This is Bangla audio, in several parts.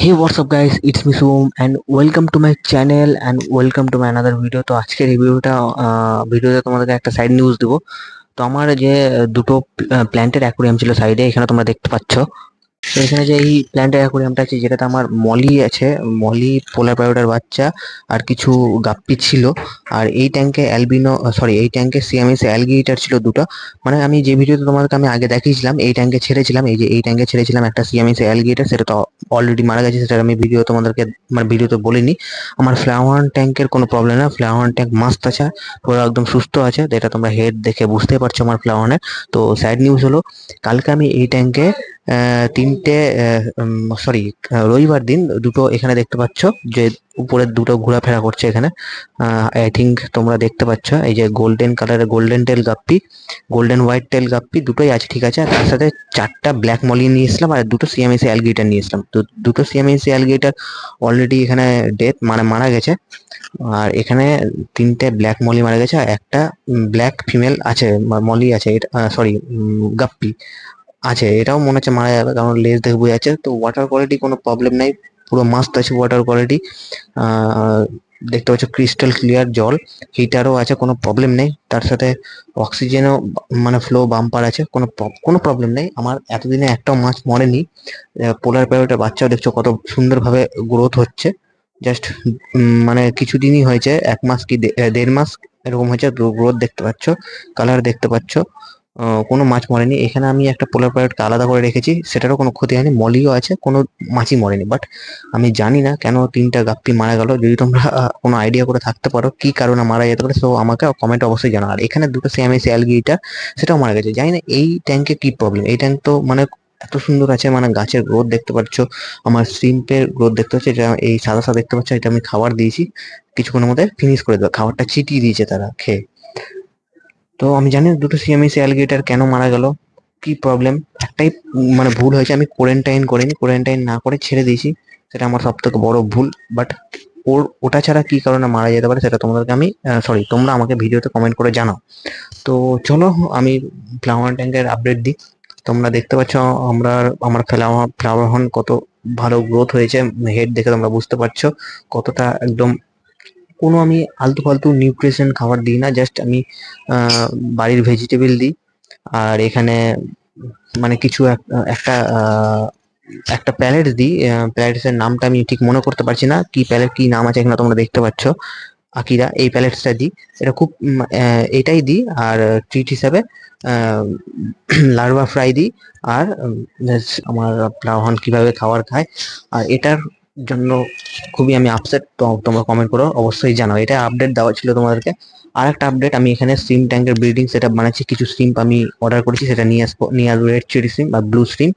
Hey WhatsApp guys it's Miss Shubham and welcome to my channel and welcome to my another video তো আজকের রিভিউটা ভিডিওতে তোমাদেরকে একটা সাইড নিউজ দেবো। তো আমার যে দুটো প্ল্যান্টের অ্যাকুরিয়াম ছিল সাইডে এখানে তোমরা দেখতে পাচ্ছ। তো এখানে যে এই প্ল্যান্টের অ্যাকুরিয়ামটা আছে, যেটাতে আমার মলি আছে, মলি পোলার প্যারোটার বাচ্চা আর কিছু গাপ্পি ছিল। আর এই ট্যাঙ্কে অ্যালবিনো সরি এই ট্যাঙ্কে সিএমএস অ্যালগিটার ছিল দুটো। মানে আমি যে ভিডিওতে তোমাদেরকে আমি আগে দেখিয়েছিলাম, এই ট্যাঙ্কে ছেড়েছিলাম, এই যে এই ট্যাঙ্কে ছেড়েছিলাম একটা সিএমএস অ্যালগিটার সেটা তো অলরেডি মারা গেছে, সেটা আমি ভিডিও তোমাদেরকে মানে ভিডিওতে বলিনি। আমার ফ্লাওয়ার ট্যাঙ্কের কোনো প্রবলেম না ফ্লাওয়ার ট্যাঙ্ক মাস্ত আছে পুরো একদম সুস্থ আছে এটা তোমরা হেড দেখে বুঝতেই পারছ আমার ফ্লাওয়ারের তো স্যাড নিউজ হলো, কালকে আমি এই ট্যাঙ্কে তিনটে সরি রবিবার দিন দুটো এখানে দেখতে পাচ্ছ যে উপরে দুটো ঘোরাফেরা করছে এখানে। আই থিঙ্ক তোমরা দেখতে পাচ্ছ এই যে গোল্ডেন কালারের golden tail guppy golden white tail guppy দুটোই আছে, ঠিক আছে? আর তার সাথে চারটা ব্ল্যাক মলি নিয়ে এসলাম আর দুটো সিএমএসি অ্যালগেটার নিয়ে এসলাম তো দুটো সিএমএসি অ্যালগেটার অলরেডি এখানে ডেথ মানে মারা গেছে। আর এখানে তিনটে ব্ল্যাক মলি মারা গেছে আর একটা ব্ল্যাক ফিমেল আছে মলি আছে সরি গাপ্পি। আছে, এটাও মনে হচ্ছে মারা যাবে কারণ লেজ দেখে বোঝা যাচ্ছে। তো ওয়াটার কোয়ালিটি কোনো প্রবলেম নাই, পুরো মাস্ত আছে ওয়াটার কোয়ালিটি দেখতে পাচ্ছ ক্রিস্টাল ক্লিয়ার জল হিটারও আছে, কোনো প্রবলেম নেই। তার সাথে অক্সিজেনও মানে ফ্লো বাম্পার আছে, কোনো কোনো প্রবলেম নেই। আমার এতদিনে একটাও মাছ মরেনি। পোলার প্যারোটের বাচ্চাও দেখছ কত সুন্দরভাবে গ্রোথ হচ্ছে। জাস্ট মানে কিছুদিনই হয়েছে, এক মাস কি দেড় মাস এরকম হয়েছে গ্রোথ দেখতে পাচ্ছ কালার দেখতে পাচ্ছ। কোনো মাছ মরেনি। এখানে আমি একটা পোলার প্যারটকে আলাদা করে রেখেছি। সেটারও কোনো ক্ষতি হয়নি। মলিও আছে, কোনো মাছই মরেনি। বাট আমি জানি না কেন তিনটা গাপ্পি মারা গেল। যদি তোমরা কোনো আইডিয়া করে থাকতে পারো কি কারণে মারা যেতে পারে সো আমাকে কমেন্ট অবশ্যই জানাও। আর এখানে দুটো সিএমএসি অ্যালগিটা সেটাও মারা গেছে। জানি না এই ট্যাঙ্কে কি প্রবলেম এই ট্যাঙ্ক তো মানে এত সুন্দর আছে মানে গাছের গ্রোথ দেখতে পাচ্ছ। আমার সিম্পের গ্রোথ দেখতে পাচ্ছ। এটা এই সাদা সাদা দেখতে পাচ্ছ। এটা আমি খাবার দিয়েছি। কিছুক্ষণের মধ্যে ফিনিশ করে দেবো। খাবারটা ছিটিয়ে দিয়েছে তারা, খেয়ে। তো আমি জানি দুটো সিএমএসি অ্যালিগেটার কেন মারা গেল? কি প্রবলেম একটাই মানে ভুল হয়েছে, আমি কোয়ারেন্টাইন করিনি কোয়ারেন্টাইন না করে ছেড়ে দিয়েছি। সেটা আমার সব থেকে বড় ভুল বাট ওর, ওটা ছাড়া কি কারণে মারা যেতে পারে সেটা তোমাদেরকে আমি সরি তোমরা আমাকে ভিডিওতে কমেন্ট করে জানাও। তো চলো, আমি ফ্লাওয়ার ট্যাঙ্কের আপডেট দিই। তোমরা দেখতে পাচ্ছ, আমরা, আমার ফ্লাওয়ার ফ্লাওয়ার হন কত ভালো গ্রোথ হয়েছে হেড দেখে তোমরা বুঝতে পারছ, কতটা একদম কোনো আমি আলতু ফালতু নিউট্রিশন খাবার দিই না জাস্ট আমি বাড়ির ভেজিটেবল দিই। আর এখানে মানে কিছু একটা একটা প্যালেট দিই। প্যালেটসের নামটা আমি ঠিক মনে করতে পারছি না। কি প্যালেট কি নাম আছে এখানে তোমরা দেখতে পাচ্ছ। আকিরা, এই প্যালেটসটা দিই। এটা খুব এটাই দিই। আর ট্রিট হিসাবে লার্ভা ফ্রাই দিই। আর আমার প্লাওহান কীভাবে খাবার খায়। আর এটার জন্য খুবই আমি আপসেট তো তোমরা কমেন্ট করো, অবশ্যই জানাও। এটা আপডেট দেওয়া ছিল তোমাদেরকে। আর একটা আপডেট আমি এখানে সিম ট্যাঙ্কের ব্রিডিং সেটা বানাচ্ছি। কিছু সিম আমি অর্ডার করেছি, সেটা নিয়ে আসব নিয়ে আসব রেড চেরি সিম বা ব্লু সিম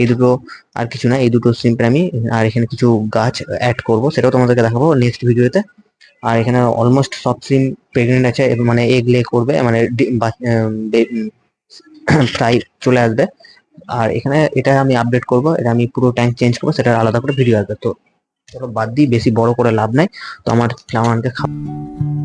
এই দুটো আর কিছু না, এই দুটো সিমটা আমি, আর এখানে কিছু গাছ অ্যাড করব, সেটাও তোমাদেরকে দেখাবো নেক্সট ভিডিওতে। আর এখানে অলমোস্ট সব সিম প্রেগনেন্ট আছে মানে এগ লে করবে মানে ফ্রাই চলে আসবে। আর এখানে এটা আমি আপডেট করব, এটা আমি পুরো ট্যাঙ্ক চেঞ্জ করব সেটা আলাদা করে ভিডিও আসবে। তো চলো বাদ দিই, বেশি বড় করে লাভ নাই। তো আমার ফ্লাওয়ারকে খাওয়া